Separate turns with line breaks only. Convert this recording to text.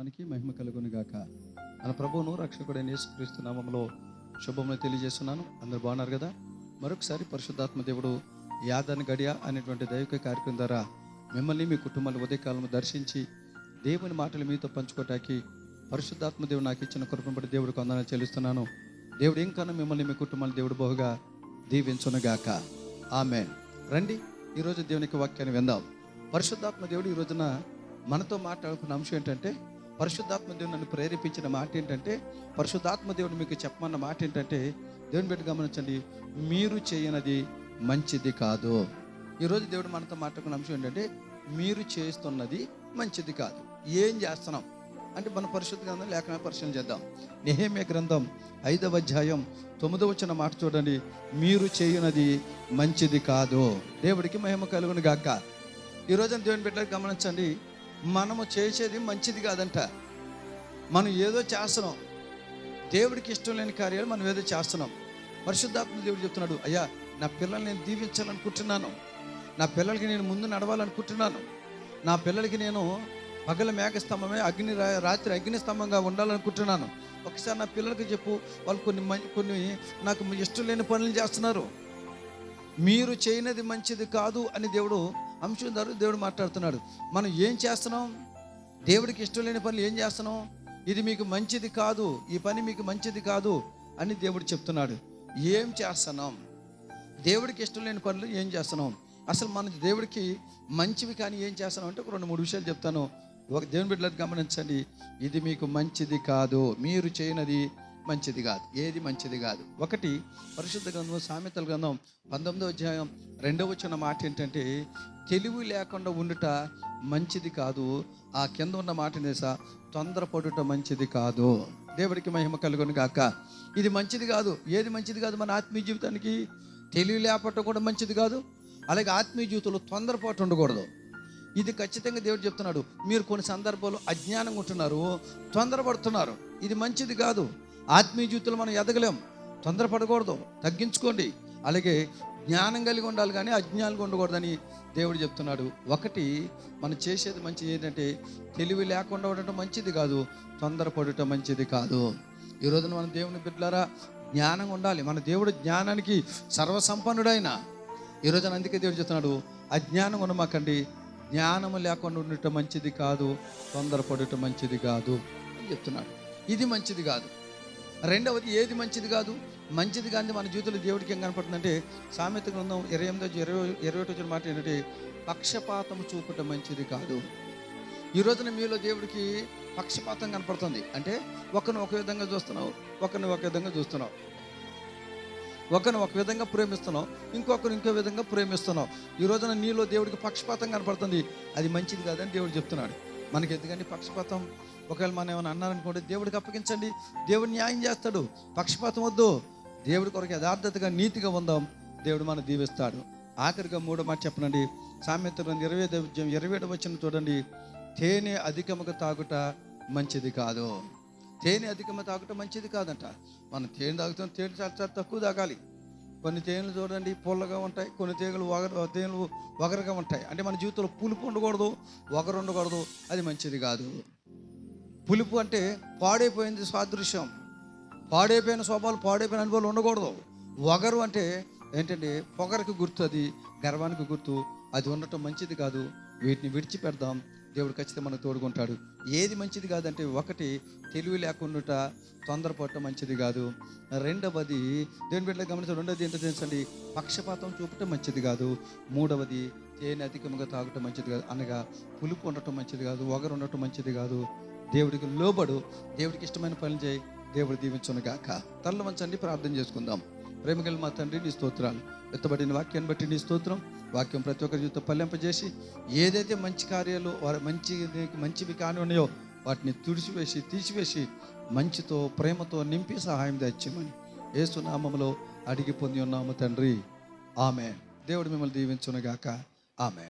మనకి మహిమ కలుగునుగాక. మన ప్రభువును రక్షకుడైన యేసుక్రీస్తు నామంలో శుభములు తెలియజేస్తున్నాను. అందరూ బాగున్నారు కదా? మరొకసారి పరిశుద్ధాత్మ దేవుడు యాదన్ గడియ అనేటువంటి దైవిక కార్యక్రమం ద్వారా మిమ్మల్ని మీ కుటుంబాన్ని ఉదయకాలం దర్శించి దేవుని మాటలు మీతో పంచుకోవటానికి పరిశుద్ధాత్మ దేవుడు నాకు ఇచ్చిన కృపను బట్టి దేవుడు వందనాలు చెల్లిస్తున్నాను. దేవుడు ఇంకన్నా మిమ్మల్ని మీ కుటుంబాన్ని దేవుడు బహుగా దీవించునుగాక. ఆమె రండి ఈరోజు దేవునికి వాక్యాన్ని విందాం. పరిశుద్ధాత్మ దేవుడు ఈ రోజున మనతో మాట్లాడుకున్న అంశం ఏంటంటే పరిశుద్ధాత్మ దేవుడు నన్ను ప్రేరేపించిన మాట ఏంటంటే పరిశుద్ధాత్మ దేవుడు మీకు చెప్పమన్న మాట ఏంటంటే దేవుని బిడ్డ గమనించండి మీరు చేయనది మంచిది కాదు. ఈరోజు దేవుడు మనతో మాట్లాడుకున్న అంశం ఏంటంటే మీరు చేస్తున్నది మంచిది కాదు. ఏం చేస్తున్నాం? అంటే మన పరిశుద్ధ గ్రంథం లేఖన పరిశీలన చేద్దాం. నెహేమే గ్రంథం ఐదవ అధ్యాయం తొమ్మిదవ వచ్చిన మాట చూడండి మీరు చేయనది మంచిది కాదు. దేవుడికి మహిమ కలుగును గాక. ఈరోజు దేవుని బిడ్డలకు గమనించండి మనము చేసేది మంచిది కాదంట. మనం ఏదో చేస్తున్నాం. దేవుడికి ఇష్టం లేని కార్యాలు మనం ఏదో చేస్తున్నాం. పరిశుద్ధాత్మ దేవుడు చెప్తున్నాడు అయ్యా నా పిల్లల్ని నేను దీవించాలనుకుంటున్నాను. నా పిల్లలకి నేను ముందు నడవాలనుకుంటున్నాను. నా పిల్లలకి నేను పగల మేఘ స్తంభమే అగ్ని రాత్రి అగ్ని స్తంభంగా ఉండాలనుకుంటున్నాను. ఒకసారి నా పిల్లలకి చెప్పు వాళ్ళు కొన్ని కొన్ని నాకు ఇష్టం లేని పనులు చేస్తున్నారు. మీరు చేయనది మంచిది కాదు అని దేవుడు అంశం ద్వారా దేవుడు మాట్లాడుతున్నాడు. మనం ఏం చేస్తున్నాం? దేవుడికి ఇష్టం లేని పనులు ఏం చేస్తున్నాం? ఇది మీకు మంచిది కాదు ఈ పని మీకు మంచిది కాదు అని దేవుడు చెప్తున్నాడు. ఏం చేస్తున్నాం? దేవుడికి ఇష్టం లేని పనులు ఏం చేస్తున్నాం? అసలు మన దేవుడికి మంచివి కానీ ఏం చేస్తున్నాం అంటే ఒక రెండు మూడు విషయాలు చెప్తాను. ఒక దేవుని బిడ్డలకు గమనించండి. ఇది మీకు మంచిది కాదు. మీరు చేయనది మంచిది కాదు ఏది మంచిది కాదు. ఒకటి పరిశుద్ధ గ్రంథం సామెతల గ్రంథం పంతొమ్మిదో అధ్యాయం రెండవ వచ్చిన మాట ఏంటంటే తెలివి లేకుండా ఉండుట మంచిది కాదు ఆ కింద ఉన్న మాట నేసా తొందరపడుట మంచిది కాదు. దేవుడికి మహిమ కలుగును కాక ఇది మంచిది కాదు ఏది మంచిది కాదు మన ఆత్మీయ జీవితానికి? తెలివి లేపటం కూడా మంచిది కాదు అలాగే ఆత్మీయ జీవితంలో తొందరపాటు ఉండకూడదు. ఇది ఖచ్చితంగా దేవుడు చెప్తున్నాడు మీరు కొన్ని సందర్భాల్లో అజ్ఞానంగా ఉంటున్నారు తొందరపడుతున్నారు. ఇది మంచిది కాదు. ఆత్మీయ జీవితంలో మనం ఎదగలేం. తొందరపడకూడదు. తగ్గించుకోండి. అలాగే జ్ఞానం కలిగి ఉండాలి కానీ అజ్ఞానంగా ఉండకూడదని దేవుడు చెప్తున్నాడు. ఒకటి మనం చేసేది మంచిది ఏంటంటే తెలివి లేకుండా ఉండటం మంచిది కాదు. తొందరపడటం మంచిది కాదు. ఈ రోజున మన దేవుని బిడ్డలారా జ్ఞానం ఉండాలి. మన దేవుడు జ్ఞానానికి సర్వసంపన్నుడైన. ఈ రోజున అందుకే దేవుడు చెప్తున్నాడు అజ్ఞానం ఉండమాకండి. జ్ఞానము లేకుండా ఉండటం మంచిది కాదు. తొందరపడటం మంచిది కాదు. అని చెప్తున్నాడు. ఇది మంచిది కాదు. రెండవది ఏది మంచిది కాదు? మంచిది కానీ మన జీవితంలో దేవుడికి ఏం కనపడుతుందంటే సామెత గ్రంథం ఇరవై ఎనిమిదో ఇరవై ఇరవై ఒకటి వచ్చిన మాట ఏంటంటే పక్షపాతం చూపటం మంచిది కాదు. ఈ రోజున మీలో దేవుడికి పక్షపాతం కనపడుతుంది. అంటే ఒకరిని ఒక విధంగా చూస్తున్నావు ఒకరిని ఒక విధంగా చూస్తున్నావు. ఒకరిని ఒక విధంగా ప్రేమిస్తున్నావు ఇంకొకరు ఇంకో విధంగా ప్రేమిస్తున్నావు. ఈ రోజున నీలో దేవుడికి పక్షపాతం కనపడుతుంది. అది మంచిది కాదని దేవుడు చెప్తున్నాడు. మనకి ఎందుకండి పక్షపాతం? ఒకవేళ మనం ఏమైనా అన్నారనుకోండి దేవుడికి అప్పగించండి దేవుడు న్యాయం చేస్తాడు. పక్షపాతం వద్దు. దేవుడి కొరకు యథార్థతగా నీతిగా ఉందాం. దేవుడు మనం దీవిస్తాడు. ఆఖరిగా మూడో మాట చెప్పనండి. సామెత ఇరవై ఐదు ఇరవై వచ్చిన చూడండి. తేనె అధికముగా తాగుట మంచిది కాదు. తేనె అధికంగా తాగటం మంచిది కాదంట. మనం తేనె తాగుతాం తేనె చాలా తక్కువ తాగాలి. కొన్ని తేనెలు చూడండి పుల్లగా ఉంటాయి. కొన్ని తేగలు వగర తేనెలు వగరగా ఉంటాయి. అంటే మన జీవితంలో పులుపు ఉండకూడదు వగరు ఉండకూడదు అది మంచిది కాదు. పులుపు అంటే పాడైపోయింది సాదృశ్యం. పాడైపోయిన స్వభావాలు పాడైపోయిన అనుభవాలు ఉండకూడదు. వగరు అంటే ఏంటంటే పొగరికి గుర్తు అది గర్వానికి గుర్తు అది ఉండటం మంచిది కాదు. వీటిని విడిచిపెడదాం. దేవుడు ఖచ్చితంగా మనకు తోడుకుంటాడు. ఏది మంచిది కాదంటే ఒకటి తెలివి లేకుండా తొందరపడటం మంచిది కాదు. రెండవది దేవుని బిడ్డ గమనించండి రెండవది ఏంటో తెలుసండి? పక్షపాతం చూపటం మంచిది కాదు. మూడవది తేనె అధికంగా తాగటం మంచిది కాదు. అనగా పులుపు ఉండటం మంచిది కాదు ఒగరు ఉండటం మంచిది కాదు. దేవుడికి లోబడు దేవుడికి ఇష్టమైన పనులు చేయి దేవుడు దీవించును గాక తల్ల ప్రార్థన చేసుకుందాం. ప్రేమగల మా తండ్రి నీ స్తోత్రాలు. ఎత్తబడిన వాక్యాన్ని బట్టి నీ స్తోత్రం. వాక్యం ప్రతి ఒక్కరి జీవితం పల్లెంపజేసి ఏదైతే మంచి కార్యాలు వారి మంచి మంచివి కాని ఉన్నాయో వాటిని తుడిచివేసి తీసివేసి మంచితో ప్రేమతో నింపి సహాయం తెచ్చమని ఏసునామములో అడిగి పొంది ఉన్నాము తండ్రి. ఆమె దేవుడు మిమ్మల్ని దీవించునుగాక. ఆమె